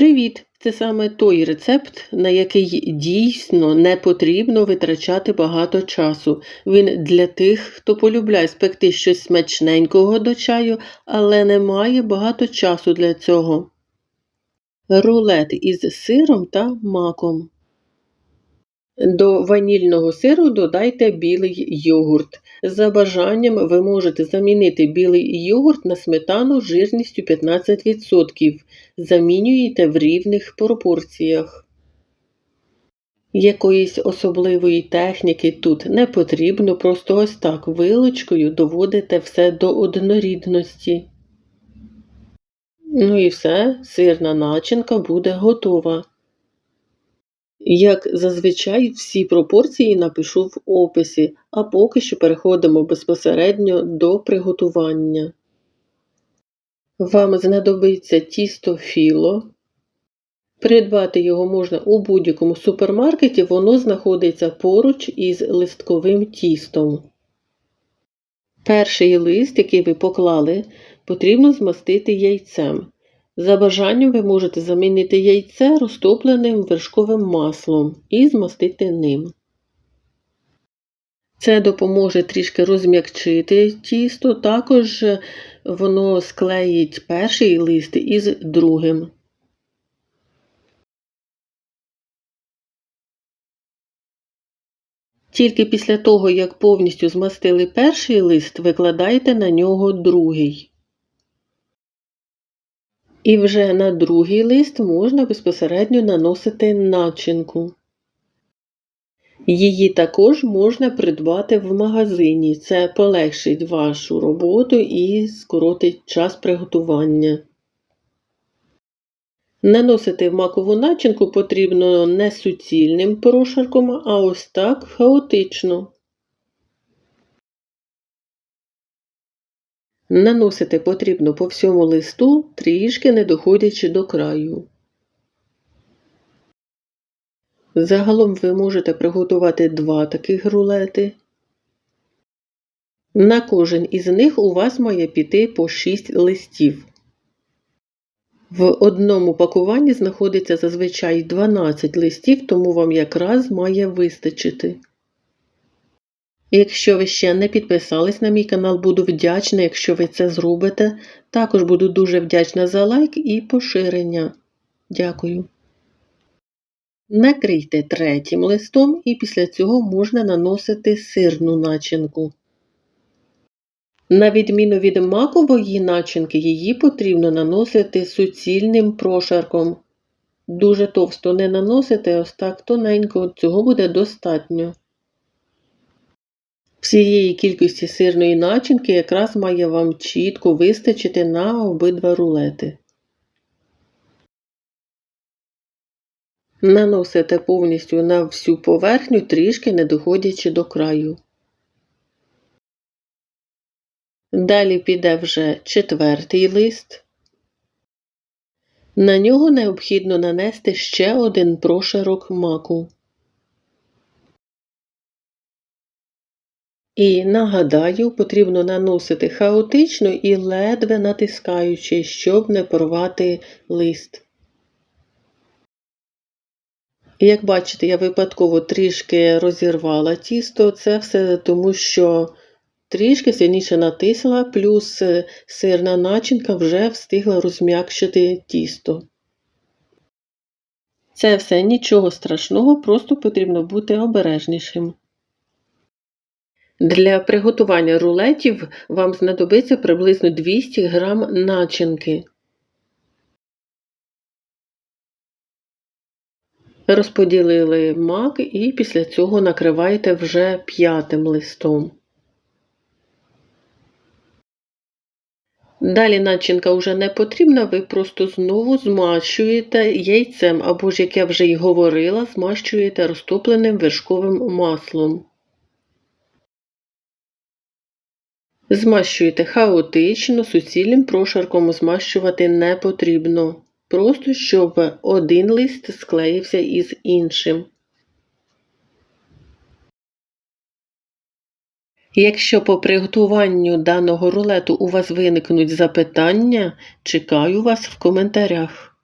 Привіт! Це саме той рецепт, на який дійсно не потрібно витрачати багато часу. Він для тих, хто полюбляє спекти щось смачненького до чаю, але не має багато часу для цього. Рулет із сиром та маком. До ванільного сиру додайте білий йогурт. За бажанням ви можете замінити білий йогурт на сметану жирністю 15%. Замінюєте в рівних пропорціях. Якоїсь особливої техніки тут не потрібно, просто ось так вилочкою доводите все до однорідності. Ну і все, сирна начинка буде готова. Як зазвичай, всі пропорції напишу в описі, а поки що переходимо безпосередньо до приготування. Вам знадобиться тісто філо. Придбати його можна у будь-якому супермаркеті, воно знаходиться поруч із листковим тістом. Перший лист, який ви поклали, потрібно змастити яйцем. За бажанням ви можете замінити яйце розтопленим вершковим маслом і змастити ним. Це допоможе трішки розм'якчити тісто, також воно склеїть перший лист із другим. Тільки після того, як повністю змастили перший лист, викладайте на нього другий. І вже на другий лист можна безпосередньо наносити начинку. Її також можна придбати в магазині. Це полегшить вашу роботу і скоротить час приготування. Наносити макову начинку потрібно не суцільним прошарком, а ось так хаотично. Наносити потрібно по всьому листу, трішки не доходячи до краю. Загалом ви можете приготувати два таких рулети. На кожен із них у вас має піти по 6 листів. В одному пакуванні знаходиться зазвичай 12 листів, тому вам якраз має вистачити. Якщо ви ще не підписались на мій канал, буду вдячна, якщо ви це зробите. Також буду дуже вдячна за лайк і поширення. Дякую. Накрийте третім листом і після цього можна наносити сирну начинку. На відміну від макової начинки, її потрібно наносити суцільним прошарком. Дуже товсто не наносите, ось так тоненько, цього буде достатньо. Всієї кількості сирної начинки якраз має вам чітко вистачити на обидва рулети. Наносите повністю на всю поверхню, трішки не доходячи до краю. Далі піде вже четвертий лист. На нього необхідно нанести ще один прошарок маку. І нагадаю, потрібно наносити хаотично і ледве натискаючи, щоб не порвати лист. Як бачите, я випадково трішки розірвала тісто, це все тому, що трішки сильніше натисла, плюс сирна начинка вже встигла розм'якшити тісто. Це все нічого страшного, просто потрібно бути обережнішим. Для приготування рулетів вам знадобиться приблизно 200 г начинки. Розподілили мак і після цього накриваєте вже п'ятим листом. Далі начинка вже не потрібна, ви просто знову змащуєте яйцем або ж, як я вже й говорила, змащуєте розтопленим вершковим маслом. Змащуйте хаотично, суцільним прошарком змащувати не потрібно. Просто щоб один лист склеївся із іншим. Якщо по приготуванню даного рулету у вас виникнуть запитання, чекаю вас в коментарях.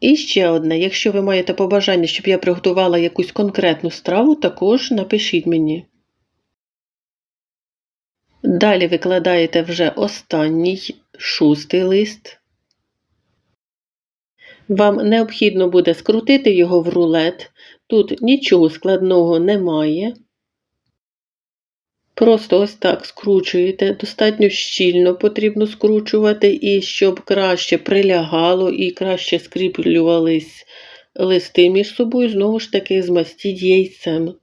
І ще одне, якщо ви маєте побажання, щоб я приготувала якусь конкретну страву, також напишіть мені. Далі викладаєте вже останній шостий лист. Вам необхідно буде скрутити його в рулет. Тут нічого складного немає. Просто ось так скручуєте, достатньо щільно потрібно скручувати, і щоб краще прилягало і краще скріплювались листи між собою, знову ж таки змастіть яйцем.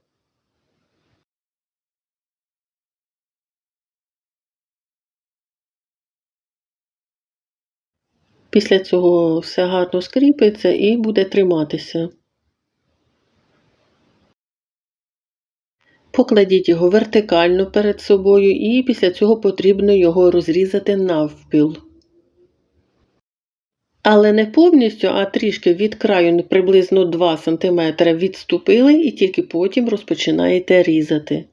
Після цього все гарно скріпиться і буде триматися. Покладіть його вертикально перед собою і після цього потрібно його розрізати навпіл. Але не повністю, а трішки від краю приблизно 2 см відступили і тільки потім розпочинаєте різати.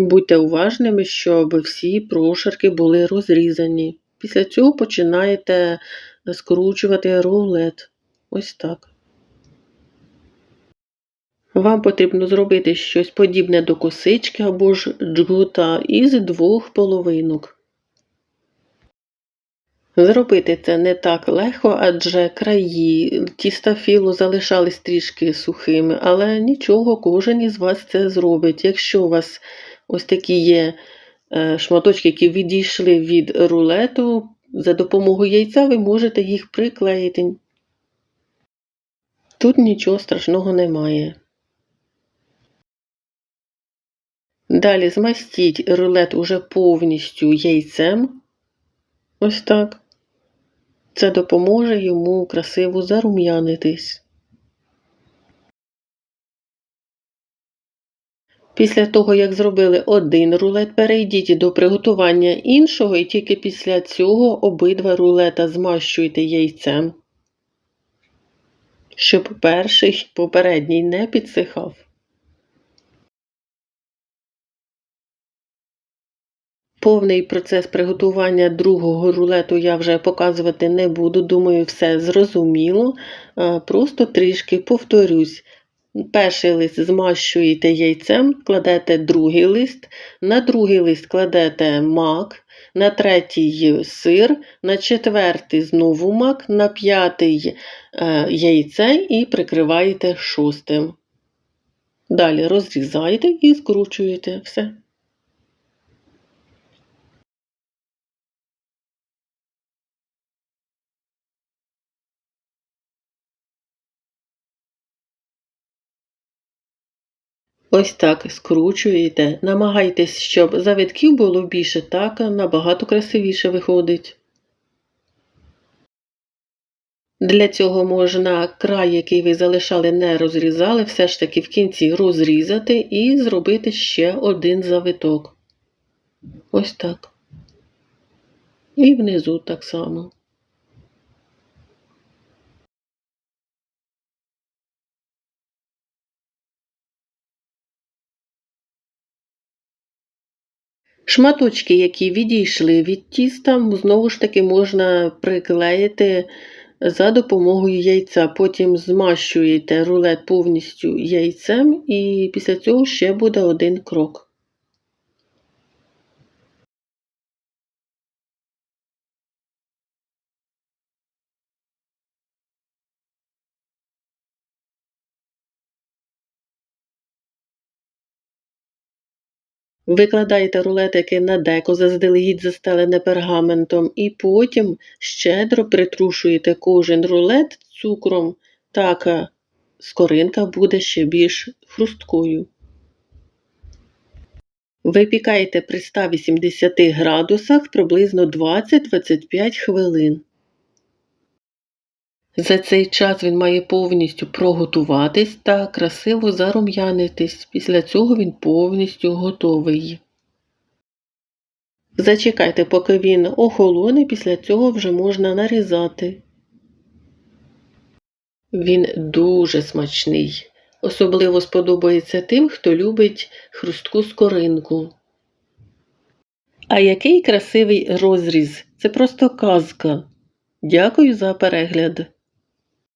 Будьте уважними, щоб всі прошарки були розрізані. Після цього починаєте скручувати рулет. Ось так. Вам потрібно зробити щось подібне до косички або ж джгута із двох половинок. Зробити це не так легко, адже краї тіста філу залишались трішки сухими, але нічого, кожен із вас це зробить. Якщо у вас ось такі є е, шматочки, які відійшли від рулету, за допомогою яйця ви можете їх приклеїти. Тут нічого страшного немає. Далі змастіть рулет уже повністю яйцем. Ось так. Це допоможе йому красиво зарум'янитись. Після того, як зробили один рулет, перейдіть до приготування іншого, і тільки після цього обидва рулета змащуйте яйцем, щоб перший попередній не підсихав. Повний процес приготування другого рулету я вже показувати не буду, думаю, все зрозуміло. Просто трішки повторюсь. Перший лист змащуєте яйцем, кладете другий лист, на другий лист кладете мак, на третій сир, на четвертий знову мак, на п'ятий е, яйце і прикриваєте шостим. Далі розрізаєте і скручуєте все. Ось так скручуєте, намагайтесь, щоб завитків було більше, так набагато красивіше виходить. Для цього можна край, який ви залишали, не розрізали, все ж таки в кінці розрізати і зробити ще один завиток. Ось так. І внизу так само. Шматочки, які відійшли від тіста, знову ж таки можна приклеїти за допомогою яйця. Потім змащуєте рулет повністю яйцем, і після цього ще буде один крок. Викладаєте рулетики на деко, заздалегідь застелене пергаментом, і потім щедро притрушуєте кожен рулет цукром, так е, скоринка буде ще більш хрусткою. Випікаєте при 180 градусах приблизно 20-25 хвилин. За цей час він має повністю проготуватись та красиво зарум'янитись. Після цього він повністю готовий. Зачекайте, поки він охолоне, після цього вже можна нарізати. Він дуже смачний. Особливо сподобається тим, хто любить хрустку скоринку. А який красивий розріз! Це просто казка. Дякую за перегляд.